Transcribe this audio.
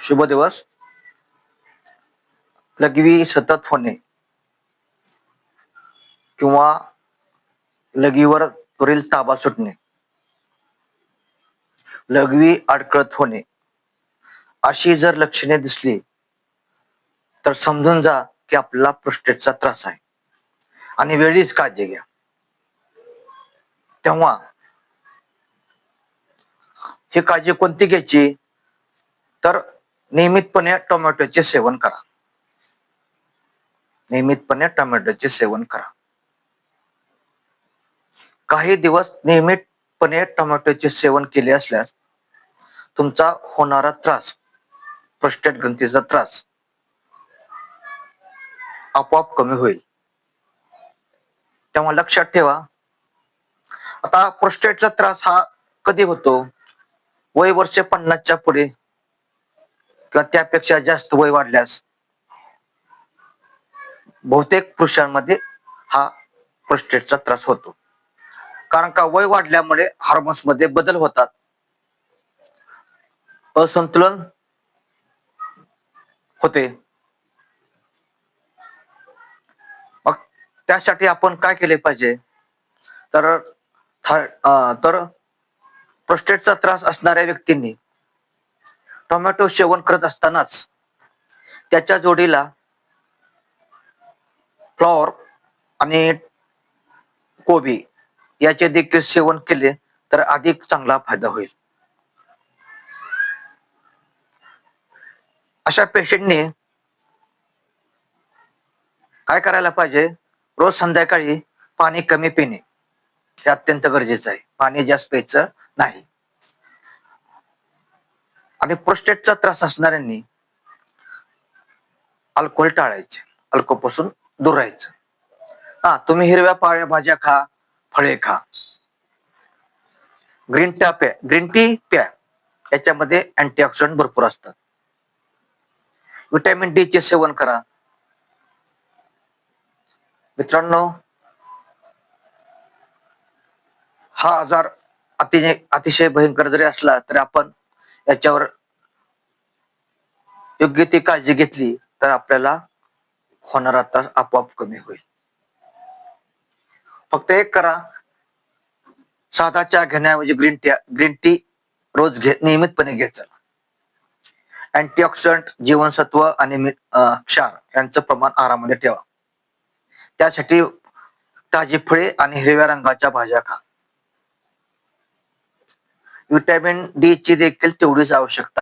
शुभ दिवस. लघवी सतत होणे किंवा लघवीवर त्वरील ताबा सुटणे. लघवी अडकळत होणे. अशी जर लक्षणे दिसली तर समजून जा की आपला प्रोस्टेटचा त्रास आहे. आणि वेळीच काळजी घ्या. तेव्हा ही काळजी कोणती घ्यायची? तर नियमितपणे टोमॅटोचे सेवन करा. नियमितपणे टोमॅटोचे सेवन करा. काही दिवस नियमितपणे टोमॅटोचे सेवन केले असल्यास तुमचा होणारा त्रास प्रोस्टेट ग्रंथीचा त्रास आपोआप कमी होईल. तेव्हा लक्षात ठेवा. आता प्रोस्टेटचा त्रास हा कधी होतो? वय वर्ष पन्नासच्या पुढे. किंवा त्यापेक्षा जास्त वय वाढल्यास बहुतेक पुरुषांमध्ये हा प्रोस्टेटचा त्रास होतो. कारण का वय वाढल्यामुळे हार्मोन्समध्ये बदल होतात. असंतुलन होते. मग त्यासाठी आपण काय केले पाहिजे? तर था- तर प्रोस्टेटचा त्रास असणाऱ्या व्यक्तींनी टोमॅटो सेवन करत असतानाच त्याच्या जोडीला फ्लॉवर आणि कोबी याचे देखील सेवन केले तर अधिक चांगला फायदा होईल. अशा पेशंटने काय करायला पाहिजे? रोज संध्याकाळी पाणी कमी पिणे हे अत्यंत गरजेचं आहे. पाणी जास्त प्यायचं नाही. आणि प्रोस्टेटचा त्रास असणाऱ्यांनी अल्कोहोल टाळायचे. अल्कोपासून दूर राहायचं. हा तुम्ही हिरव्या पाळ्या भाज्या खा फळे खा. ग्रीन टा प्या ग्रीन टी प्या. याच्यामध्ये अँटीऑक्सिडंट भरपूर असतात. विटॅमिन डी चे सेवन करा. मित्रांनो हा आजार अतिशय अतिशय भयंकर जरी असला तरी आपण याच्यावर योग्य ती काळजी घेतली तर आपल्याला होणारा त्रास आपोआप कमी होईल. फक्त एक करा. साधा चहा घेण्याऐवजी ग्रीन टी ग्रीन टी रोज घे नियमितपणे घेत चला. अँटीऑक्सिडंट जीवनसत्व आणि क्षार यांचं प्रमाण आहारामध्ये ठेवा. त्यासाठी ताजी फळे आणि हिरव्या रंगाच्या भाज्या खा. व्हिटॅमिन डी ची देखील तेवढीच आवश्यकता